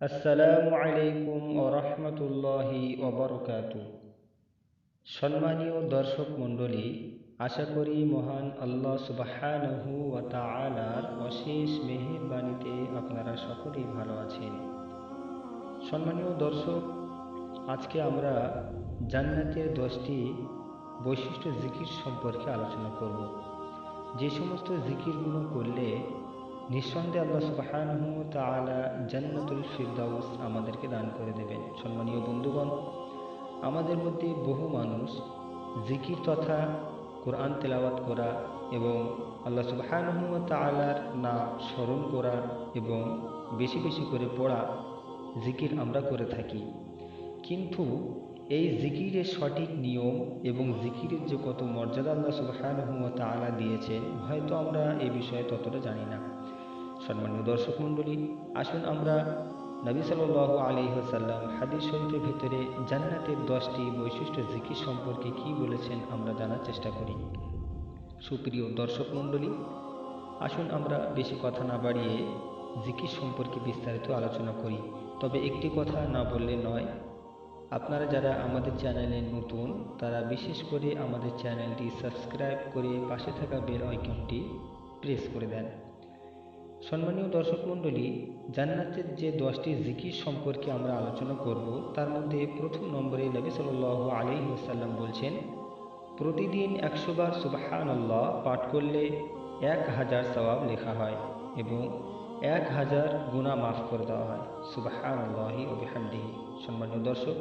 আসসালামু আলাইকুম ও রহমতুল্লাহি ওবরকাত সম্মানীয় দর্শক মণ্ডলী, আশা করি মহান আল্লাহ সুবাহানহু ওয়া তাআলার অশেষ মেহেরবাণীতে আপনারা সকলেই ভালো আছেন। সম্মানীয় দর্শক, আজকে আমরা জান্নাতের দশটি বৈশিষ্ট্য জিকির সম্পর্কে আলোচনা করব। যে সমস্ত জিকিরগুলো করলে নিঃসন্দেহে আল্লাহ সুবাহানহু তাআলা জান্নাতুল ফিরদাউস আমাদেরকে দান করে দেবেন। সম্মানীয় বন্ধুগণ, আমাদের মধ্যে বহু মানুষ জিকির তথা কোরআন তেলাওয়াত করা এবং আল্লাহ সুবাহানহু তাআলার না স্মরণ করা এবং বেশি বেশি করে পড়া জিকির আমরা করে থাকি। কিন্তু এই জিকিরের সঠিক নিয়ম এবং জিকিরের যে কত মর্যাদা আল্লাহ সুবাহানহু তাআলা দিয়েছেন, হয়তো আমরা এই বিষয়ে ততটা জানি না। সম্মানীয় দর্শক মণ্ডলী, আসুন আমরা নবী সাল আলী সাল্লাম হাদিস শরীফের ভিতরে জান্নাতের দশটি বৈশিষ্ট্য জিকির সম্পর্কে কি বলেছেন আমরা জানার চেষ্টা করি। সুপ্রিয় দর্শক মণ্ডলী, আসুন আমরা বেশি কথা না বাড়িয়ে জিকির সম্পর্কে বিস্তারিত আলোচনা করি। তবে একটি কথা না বললে নয়, আপনারা যারা আমাদের চ্যানেলে নতুন, তারা বিশেষ করে আমাদের চ্যানেলটি সাবস্ক্রাইব করে পাশে থাকা বেল আইকনটি প্রেস করে দেন। সম্মানীয় দর্শক মণ্ডলী, জান্নাতের যে দশটি জিকির সম্পর্কে আমরা আলোচনা করব, তার মধ্যে প্রথম নম্বরে নবী সাল আলী সাল্লাম বলছেন, প্রতিদিন একশো বার সুবাহান আল্লাহ পাঠ করলে এক হাজার সবাব লেখা হয় এবং এক হাজার গুণা মাফ করে দেওয়া হয়। সুবাহান আল্লাহি ওবিহামদিহি সম্মানীয় দর্শক,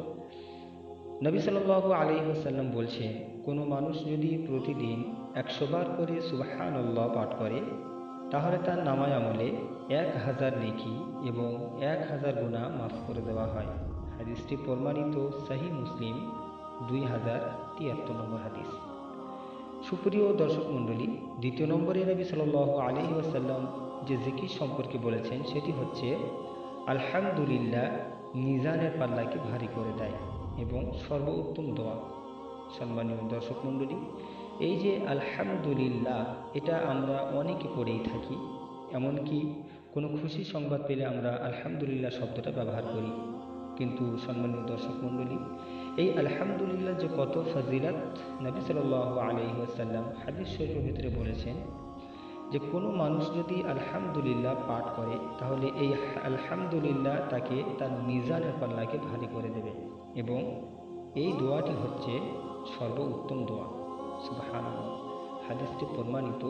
নবী সাল আলী সাল্লাম বলছেন, কোনো মানুষ যদি প্রতিদিন একশো বার করে সুবাহান আল্লাহ পাঠ করে তাহলে তার নামায় আমলে এক হাজার নেকি এবং এক হাজার গুণা মাফ করে দেওয়া হয়। হাদিসটি প্রমাণিত সাহি মুসলিম দুই হাজার তিয়াত্তর নম্বর হাদিস। সুপ্রিয় দর্শক মণ্ডলী, দ্বিতীয় নম্বরে নবী সাল আলী ওসাল্লাম যে জিকির সম্পর্কে বলেছেন, সেটি হচ্ছে, আলহামদুলিল্লাহ নিজানের পাল্লাকে ভারী করে দেয় এবং সর্বোত্তম দোয়া। সম্মানীয় দর্শক মণ্ডলী এই যে আলহামদুলিল্লাহ, এটা আমরা অনেকে পড়েই থাকি, এমনকি কোনো খুশি সংবাদ পেলে আমরা আলহামদুলিল্লাহ শব্দটা ব্যবহার করি। কিন্তু সম্মানীয় দর্শক মণ্ডলী, এই আলহামদুলিল্লাহ যে কত ফাজিলাত নবী সাল আলহিহাসাল্লাম হাদিস শরীফের ভিতরে বলেছেন, যে কোনো মানুষ যদি আলহামদুলিল্লাহ পাঠ করে, তাহলে এই আলহামদুলিল্লাহ তাকে তার মিজানের পাল্লাকে ভারী করে দেবে এবং এই দোয়াটি হচ্ছে সর্ব উত্তম দোয়া। সুবাহান হাদিসটি প্রমাণিত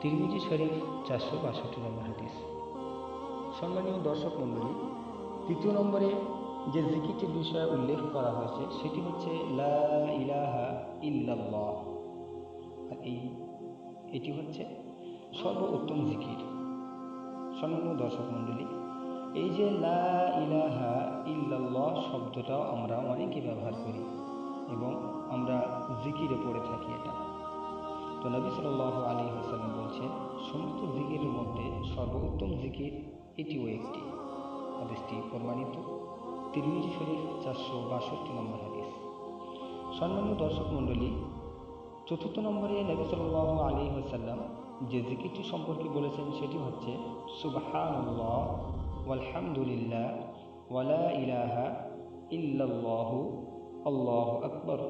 তিরমিজি শরীফ চারশো বাষট্টি নম্বর হাদিস। সম্মানীয় দর্শক মণ্ডলী তৃতীয় নম্বরে যে জিকিরটির বিষয়ে উল্লেখ করা হয়েছে, সেটি হচ্ছে লা ইলাহা ইল্লাল্লাহ। আর এই, এটি হচ্ছে সর্ব উত্তম জিকির। সম্মানীয় দর্শক মণ্ডলী, এই যে লা ইলাহা ইল্লাল্লাহ শব্দটাও আমরা অনেকে ব্যবহার করি। এবং আমরা জিকিরে পড়ে থাকি এটা। তো নবী সাল আলী হাসালাম বলছেন, সমস্ত জিকিরের মধ্যে সর্বোত্তম জিকির এটিও একটি। হাদিসটি প্রমাণিত। তিরমিজি শরীফ চারশো বাষট্টি নম্বর হাদিস। সম্মানীয় দর্শক মণ্ডলী, চতুর্থ নম্বরে নবী সাল আলী হাসাল্লাম যে জিকিরটি সম্পর্কে বলেছেন সেটি হচ্ছে সুবাহান্লাহ আলহামদুলিল্লাহ ওয়ালা ইলাহা ইল্লাল্লাহু আল্লাহ আকবর।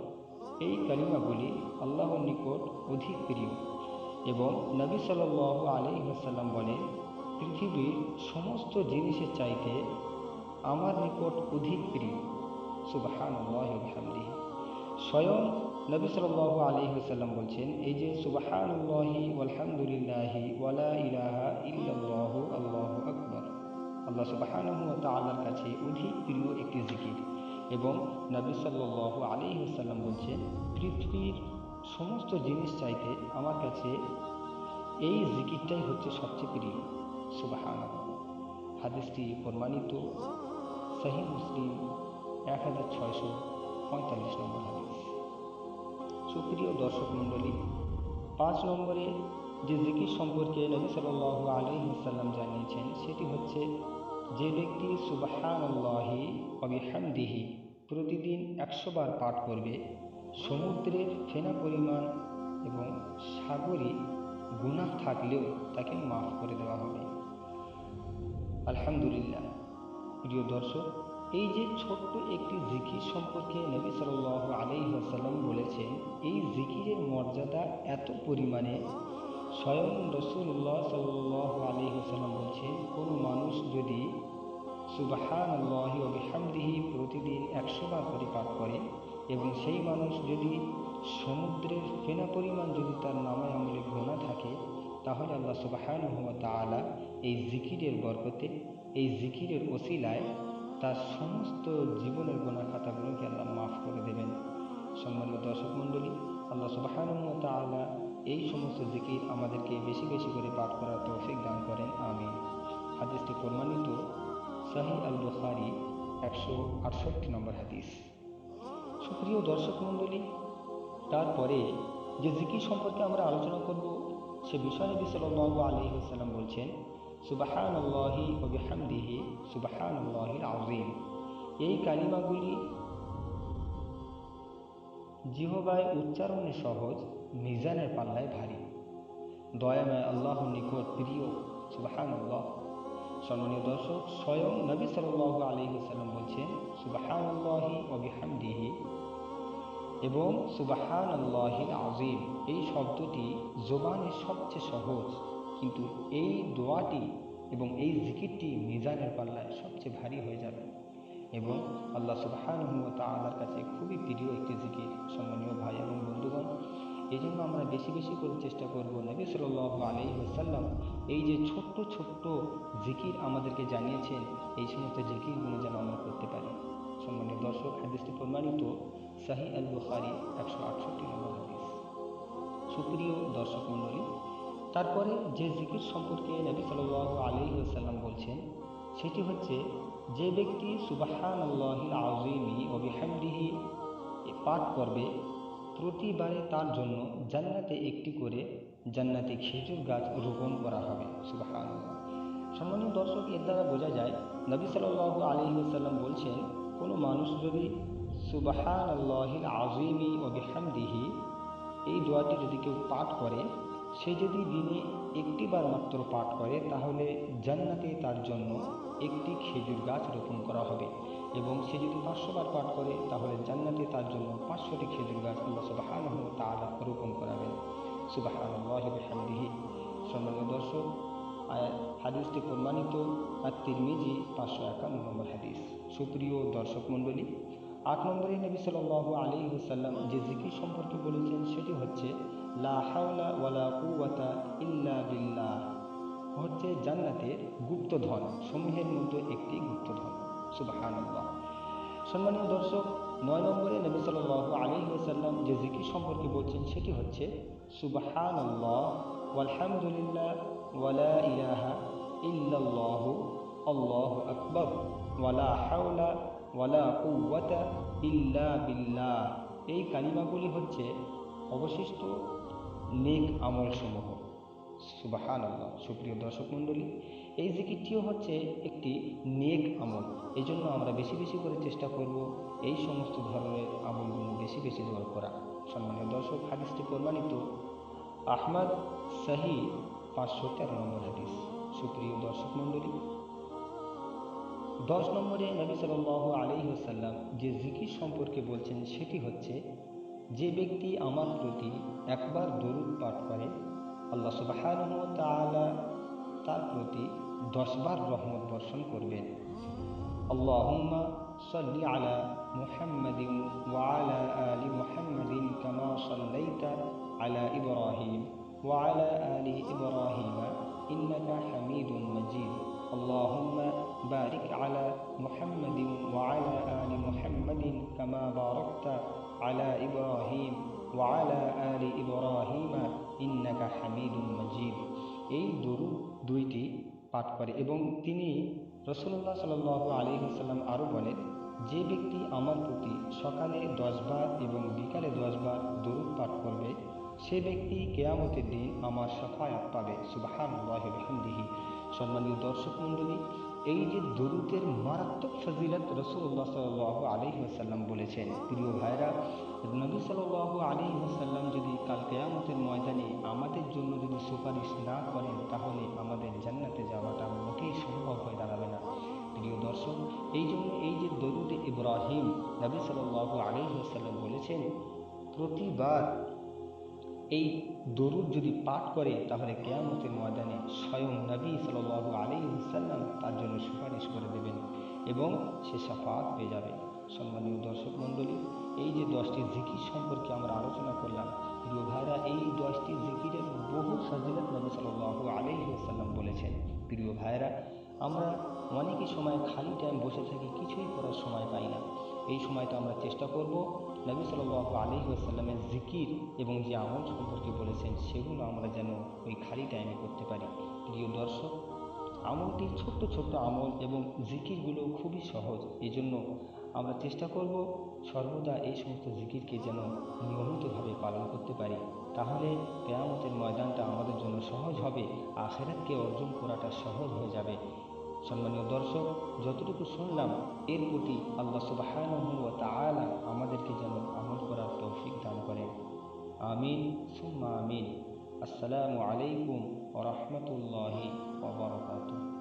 এই কালিমাগুলি আল্লাহর নিকট অধিক প্রিয় এবং নবী সাল আলী হাসাল্লাম বলেন, পৃথিবীর সমস্ত জিনিসের চাইতে আমার নিকট অধিক প্রিয়। সুবাহান স্বয়ং নবী সাল আলী হাসাল্লাম বলছেন, এই যে সুবাহান আল্লাহি আলহামদুলিল্লাহি ওয়ালা ইলাহা ইল্লাল্লাহ আল্লাহ আকবর। আল্লাহ সুবাহান তাল্লার কাছে অধিক প্রিয় একটি জিকির। এবং নবী সাল্লাহ আলী হাসাল্লাম বলছেন, পৃথিবীর সমস্ত জিনিস চাইতে আমার কাছে এই জিকিরটাই হচ্ছে সবচেয়ে প্রিয়। সুবাহান হাদিসটি প্রমাণিত। সাহি মুসলিম এক হাজার ছয়শো পঁয়তাল্লিশ নম্বর হাদিস। সুপ্রিয় দর্শক মণ্ডলী, পাঁচ নম্বরে যে জিকির সম্পর্কে নবী সাল্লাহ আলী জানিয়েছেন, সেটি হচ্ছে যে ব্যক্তি সুবাহান আল্লাহি অবিহামদিহি প্রতিদিন একশো বার পাঠ করবে, সমুদ্রের ফেনা পরিমাণ এবং সাগরে গুনাহ থাকলেও তাকে মাফ করে দেওয়া হবে। আলহামদুলিল্লাহ। প্রিয় দর্শক, এই যে ছোট্ট একটি জিকির সম্পর্কে নবী আলাইহি ওয়াসাল্লাম বলেছেন, এই জিকিরের মর্যাদা এত পরিমাণে স্বয়ং রসুল্লাহ সাল্লাহ আলী ওসাল্লাম বলছেন, কোনো মানুষ যদি সুবাহান আল্লাহি অবিহামদিহি প্রতিদিন একশো বার করে পাঠ করে এবং সেই মানুষ যদি সমুদ্রের ফেনা পরিমাণ যদি তার নামায় আমলে গোনা থাকে, তাহলে আল্লাহ সুবাহান তালা এই জিকিরের বরকতে, এই জিকিরের ওসিলায় তার সমস্ত জীবনের গোনা খাতাগুলোকে আল্লাহ মাফ করে দেবেন। সম্মানিত দর্শক মণ্ডলী, আল্লাহ সুবাহান তালা এই সমস্ত জিকির আমাদেরকে বেশি বেশি করে পাঠ করার তৌফিক দান করেন আমি হাদিসটি প্রমাণিত সাহি আল বুখারি একশো আটষট্টি নম্বর হাদিস। সুপ্রিয় দর্শক মণ্ডলী, তারপরে যে জিকির সম্পর্কে আমরা আলোচনা করব, সে বিষয় নবী সাল্লাহ আলী সাল্লাম বলছেন সুবাহান আল্লাহি ওবিহামদিহি সুবাহান আল্লাহিল আজিম এই কালিমাগুলি জিহবায় উচ্চারণে সহজ মিজানের পাল্লায় ভারী। দয়াময় আল্লাহ নিকট প্রিয় সুবাহান আল্লাহ সম্মানীয় দর্শক, স্বয়ং নবী সাল্লাহ আলী সাল্লাম বলছেন সুবাহান আল্লাহি অবিহামদিহি এবং সুবাহান আল্লাহিল আজিম এই শব্দটি জোবানের সবচেয়ে সহজ, কিন্তু এই দোয়াটি এবং এই জিকিরটি মিজানের পাল্লায় সবচেয়ে ভারী হয়ে যাবে। এবং আল্লাহ সুবাহান তালার কাছে খুবই প্রিয় একটি জিকির। সম্মানীয় ভাই এবং বন্ধুগণ এই জন্য আমরা বেশি বেশি করে চেষ্টা করব নবী সাল আলি সাল্লাম এই যে ছোট্ট ছোট্ট জিকির আমাদেরকে জানিয়েছেন, এই সমস্ত জিকিরগুলো যেন আমরা করতে পারি। সম্মানীয় দর্শক, হাদিসটি প্রমাণিত শাহি আল বুখারি, একশো আটষট্টি নম্বর হাদিস। সুপ্রিয় দর্শক মণ্ডলী, তারপরে যে জিকির সম্পর্কে নবী সাল আলি সাল্লাম বলছেন, সেটি হচ্ছে, যে ব্যক্তি সুবাহান আল্লাহিল আজিমি ও বিহামদিহি পাঠ করবে প্রতিবারে তার জন্য জান্নাতে একটি করে জান্নাতে খেজুর গাছ রোপণ করা হবে। সুবাহান সম্মানীয় দর্শক, এর দ্বারা বোঝা যায়, নবী সাল্লাহ আলী সাল্লাম বলছেন, কোনো মানুষ যদি সুবাহান আল্লাহিল আজিমি ও বিহামদিহি, এই দোয়াটি যদি কেউ পাঠ করে, সে যদি দিনে একটি বার মাত্র পাঠ করে, তাহলে জান্নাতে তার জন্য একটি খেজুর গাছ রোপণ করা হবে। এবং সে যদি পাঁচশো বার পাঠ করে, তাহলে জান্নাতে তার জন্য পাঁচশোটি খেজুর গাছ আল্লাহ সুবাহান তালা রোপণ করাবেন। সুবাহান হামদিহি সম্মানীয় দর্শক হাদিসটি প্রমাণিত আর তিরমিজি পাঁচশো একান্ন নম্বর হাদিস। সুপ্রিয় দর্শক মণ্ডলী, আট নম্বরে নবী সাল আলী হুসাল্লাম যে জিকির সম্পর্কে বলেছেন, সেটি হচ্ছে, লা হাওলা ওয়ালা কুওয়াতা ইল্লা বিল্লাহ। হচ্ছে জান্নাতের গুপ্তধন, সমূহের মধ্যে একটি গুপ্তধন। সুবাহান সম্মানীয় দর্শক, নয় নম্বরে নবী সাল আলী সাল্লাম যে জিকির সম্পর্কে বলছেন সেটি হচ্ছে সুবাহান আল্লাহ আলহামদুলিল্লাহ ওয়ালা ইলাহা ইল্লাল্লাহ, আল্লাহ আকবর ওয়ালা হাওলা ওয়ালা কুওয়াতা ইল্লা বিল্লাহ। এই কালিমাগুলি হচ্ছে অবশিষ্ট নেক আমল সমূহ সুবাহান আল্লাহ সুপ্রিয় দর্শক মণ্ডলী, এই জিকিরটিও হচ্ছে একটি নেক আমল। এই জন্য আমরা বেশি বেশি করে চেষ্টা করব এই সমস্ত ধরনের আমলগুলো বেশি বেশি দোয়া করা। সম্মানীয় দর্শক, হাদিসটি প্রমাণিত আহমদ সাহি পাঁচশো তেরো নম্বর হাদিস। সুপ্রিয় দর্শক মণ্ডলী, দশ নম্বরে নবী সাল আলী সাল্লাম যে জিকির সম্পর্কে বলছেন সেটি হচ্ছে, যে ব্যক্তি আমার প্রতি একবার দরুদ পাঠ করে আল্লাহ সুবাহান তালা তার প্রতি দশবার রহমত বর্ষণ করবেন আল্লাহুম্মা صل على محمد وعلى آل محمد كما صليت على إبراهيم وعلى آل إبراهيم إنك حميد مجيد اللهم بارك على محمد وعلى آل محمد كما باركت على إبراهيم وعلى آل إبراهيم ইন্নাকা হামিদুল মজিদ। এই দরুদ দুইটি পাঠ করে এবং তিনি রসুল্লাহ সাল আলী সাল্লাম আরও বলেন, যে ব্যক্তি আমার প্রতি সকালে দশবার এবং বিকালে দশবার দরুদ পাঠ করবে, সে ব্যক্তি কেয়ামতের দিন আমার সাফায়াত পাবে। সুবাহানদিহি সম্মানীয় দর্শক মন্ডলী এই যে দরুদের মারাত্মক ফজিলত রসুল্লাহ সাল আলহিহাসাল্লাম বলেছেন, প্রিয় ভাইরা কেয়ামতের ময়দানে আমাদের জন্য যদি সুপারিশ না করেন, তাহলে আমাদের জান্নাতে যাওয়াটা মোটেই সম্ভব হয়ে দাঁড়াবে না। প্রিয় দর্শক, এই জন্য এই যে দরুদে ইব্রাহিম নবী সাল্লাহ আলহিহাসাল্লাম বলেছেন, প্রতিবার এই দরুদ যদি পাঠ করে তাহলে কেয়ামতের ময়দানে স্বয়ং নবী সাল্লাহ আলী হুসাল্লাম তার জন্য সুপারিশ করে দেবেন এবং সে সাফাত পেয়ে যাবে। সম্মানীয় দর্শক মণ্ডলী, এই যে দশটি জিকির সম্পর্কে আমরা আলোচনা করলাম প্রিয় ভাইরা এই দশটি জিকিরের বহু ফজিলত নবী সাল্লাহ আলী হুসাল্লাম বলেছেন। প্রিয় ভাইরা আমরা অনেকই সময় খালি টাইম বসে থাকি, কিছুই করার সময় পাই না। এই সময়টা আমরা চেষ্টা করব নবী সাল্লাহ আলী আসাল্লামের জিকির এবং যে আমল সম্পর্কে বলেছেন, সেগুলো আমরা যেন ওই খালি টাইমে করতে পারি। প্রিয় দর্শক, আমলটি ছোট্ট ছোট্ট আমল এবং জিকিরগুলো খুবই সহজ। এই জন্য আমরা চেষ্টা করব সর্বদা এই সমস্ত জিকিরকে যেন নিয়মিতভাবে পালন করতে পারি। তাহলে কেয়ামতের ময়দানটা আমাদের জন্য সহজ হবে, আখেরাতকে অর্জন করাটা সহজ হয়ে যাবে। সম্মানীয় দর্শক, যতটুকু শুনলাম, এর প্রতি আল্লাহ তাআলা আমাদেরকে যেন আমল করার তৌফিক দান করেন। আমিন, সুম্মা আমিন। আসসালামু আলাইকুম ওয়া রাহমাতুল্লাহি ওয়া বারাকাতুহু।